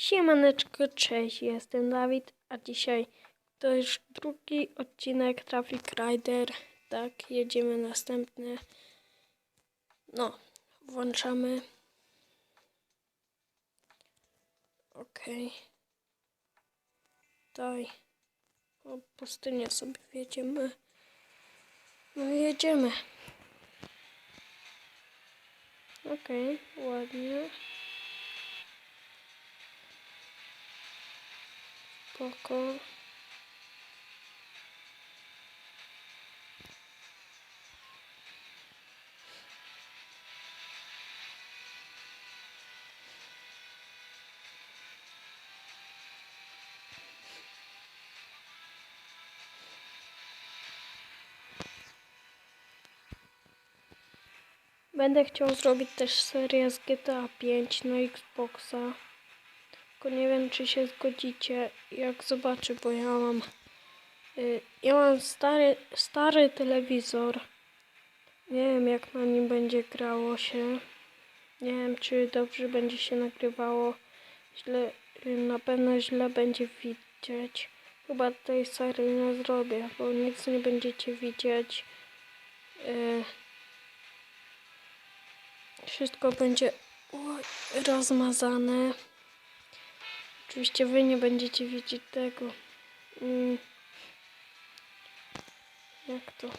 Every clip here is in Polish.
Siemaneczko, cześć, jestem Dawid, a dzisiaj to już drugi odcinek Traffic Rider. Tak, jedziemy następny. No, włączamy. Okej. Daj. O pustynię sobie wjedziemy. No jedziemy. Okej, ładnie. Spoko. Będę chciał zrobić też serię z GTA 5 na Xboxa. Tylko nie wiem, czy się zgodzicie, jak zobaczę, bo ja mam. y, ja mam stary, stary telewizor. Nie wiem, jak na nim będzie grało się. Nie wiem, czy dobrze będzie się nagrywało. Źle, y, na pewno źle będzie widzieć. Chyba tej serii nie zrobię, bo nic nie będziecie widzieć. Y, wszystko będzie rozmazane. Oczywiście wy nie będziecie widzieć tego. Mm. Jak to?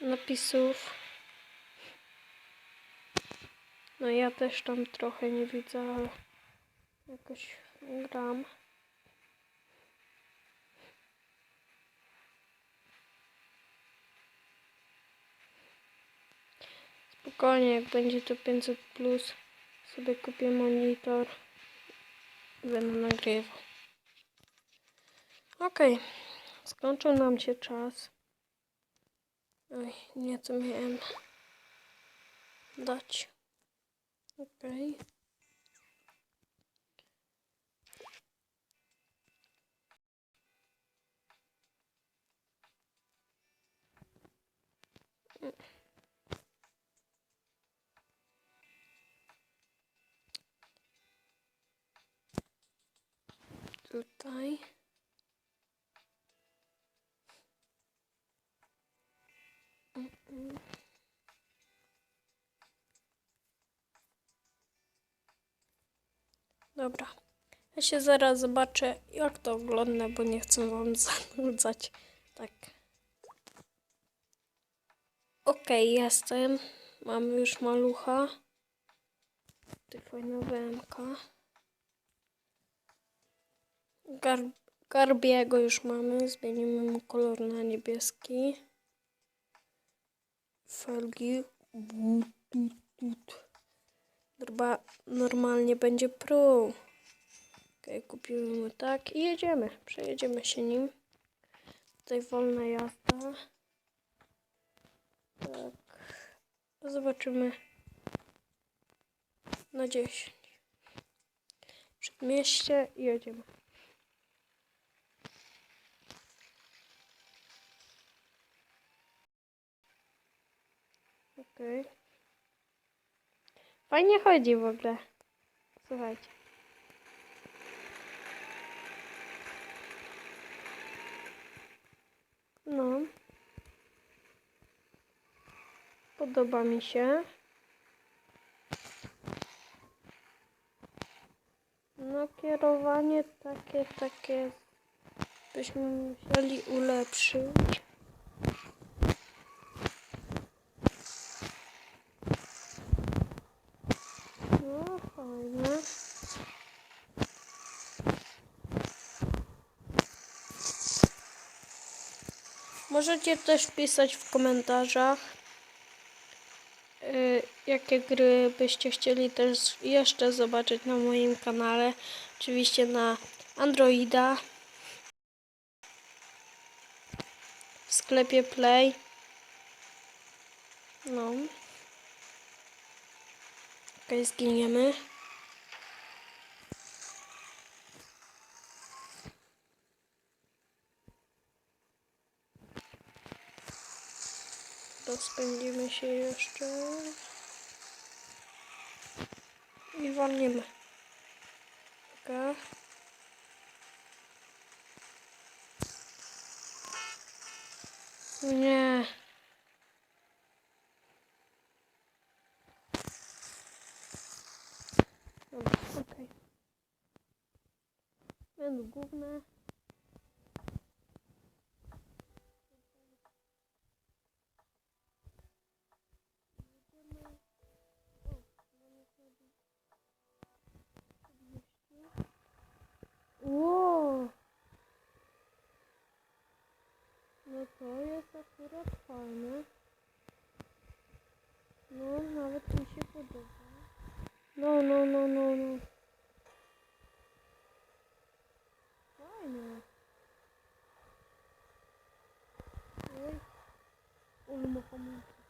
Napisów. No ja też tam trochę nie widzę, ale jakoś gram. Spokojnie, jak będzie to 500 plus, sobie kupię monitor będę nagrywał. Okej, skończył nam się czas. Oj, nieco miałem dać. Okej. Tutaj. Dobra. Ja się zaraz zobaczę, jak to ogląda, bo nie chcę wam zanudzać. Tak. Okej, jestem. Mamy już malucha. Tutaj fajna WMK. Gar Garbiego już mamy. Zmienimy mu kolor na niebieski. Felgi. Norba normalnie będzie pro. Okej, kupimy mu tak i jedziemy. Przejedziemy się nim. Tutaj wolna jazda. Tak. Zobaczymy na 10. Przedmieście i jedziemy. Okej. Fajnie chodzi w ogóle. Słuchajcie. No. Podoba mi się. No kierowanie takie, takie byśmy musieli ulepszyć. No fajnie. Możecie też pisać w komentarzach, y, jakie gry byście chcieli też jeszcze zobaczyć na moim kanale. Oczywiście na Androida. W sklepie Play. No. Okej, zginiemy. Rozpędzimy się jeszcze. I walniemy. Taka. Nie. Dobra, okej. Będą główne. No to jest akurat fajne. No, nawet mi się podoba. No, no, no, no, no. Fajne. Oj. Ulu ma hamulce.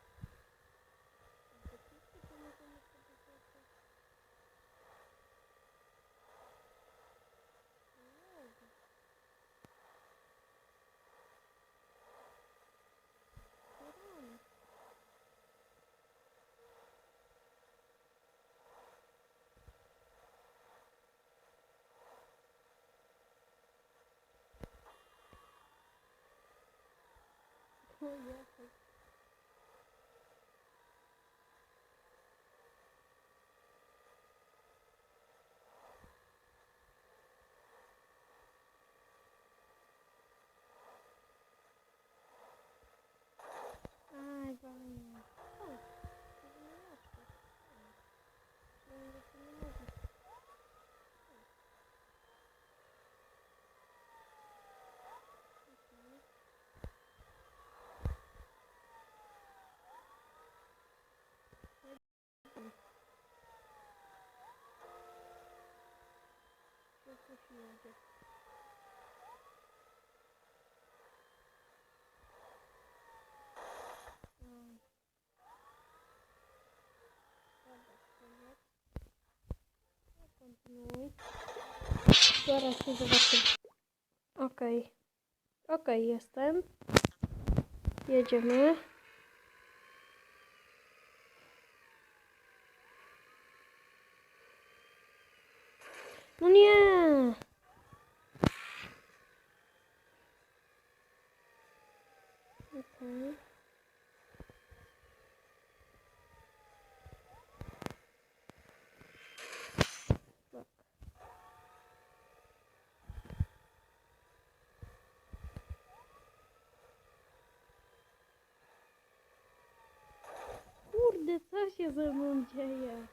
yeah. To coś jedzie. Mm. Dobra, koniec. No, Kontynuuj. Zaraz się zobaczymy. Okej. Okej, jestem. Jedziemy. No nie! Tak. Kurde, co się ze mną dzieje?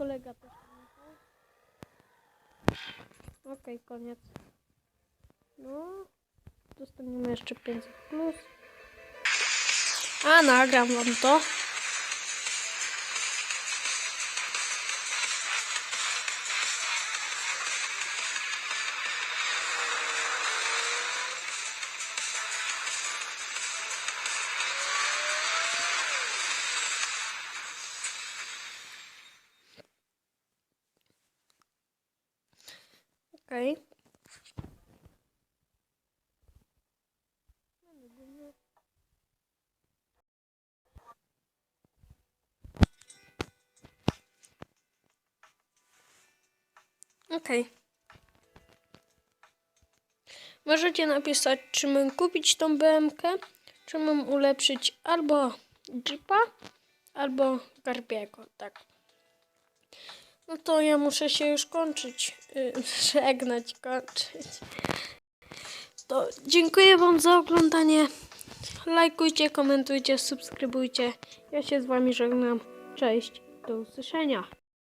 Kolega też. Okej, koniec. No, dostaniemy jeszcze 500 plus. A, nagram wam to. Okej. Okej. Możecie napisać, czy mam kupić tą BMK, czy mam ulepszyć albo Jeepa, albo Garbiego, tak. No to ja muszę się już kończyć, yy, żegnać, kończyć. To dziękuję Wam za oglądanie. Lajkujcie, komentujcie, subskrybujcie. Ja się z Wami żegnam. Cześć, do usłyszenia.